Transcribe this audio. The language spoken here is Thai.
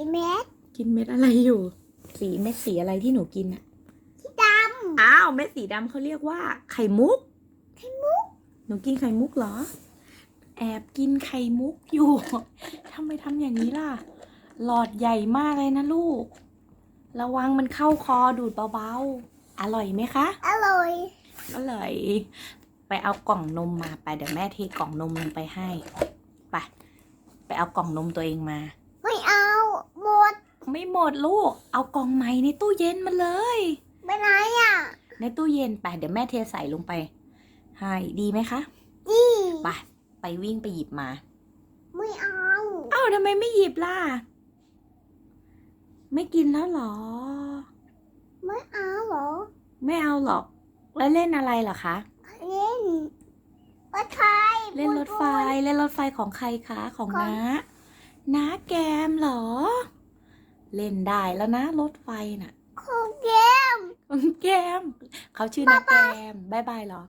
สีเม็ดกินเม็ดอะไรอยู่ สีเม็ดสีอะไรที่หนูกินอะที่ดอ้าวเม็ดสีดำเขาเรียกว่า ไข่มุก ไข่มุก หนูกินไข่มุกเหรอ แอบกินไข่มุกอยู่ทำไมทำอย่างนี้ล่ะ หลอดใหญ่มากเลยนะลูก ระวังมันเข้าคอดูดเบาๆ อร่อยไหมคะำอร่อยอร่อยไปเอากล่องนมมาไปเดี๋ยวแม่เทกล่องนมลงไปให้ไปไปเอากล่องนมตัวเองมาไม่เอาหมด ไม่หมดลูก เอากล่องใหม่ในตู้เย็นมาเลยไปไหนอะ ในตู้เย็นไปเดี๋ยวแม่เทใส่ลงไป ให้ดีไหมคะนี่ไปไปวิ่งไปหยิบมา ไม่เอา เอ้าทำไมไม่หยิบล่ะ ไม่กินแล้วเหรอ ไม่เอาเหรอ ไม่เอาหรอก แล้วเล่นอะไรเหรอคะ เล่นรถไฟ เล่นรถไฟ เล่นรถไฟของใครคะ ของน้าน้าแกมเหรอ เล่นได้แล้วนะ รถไฟน่ะ ของเกมแกมเขาชื่อน้าแกมบายบายเหรอ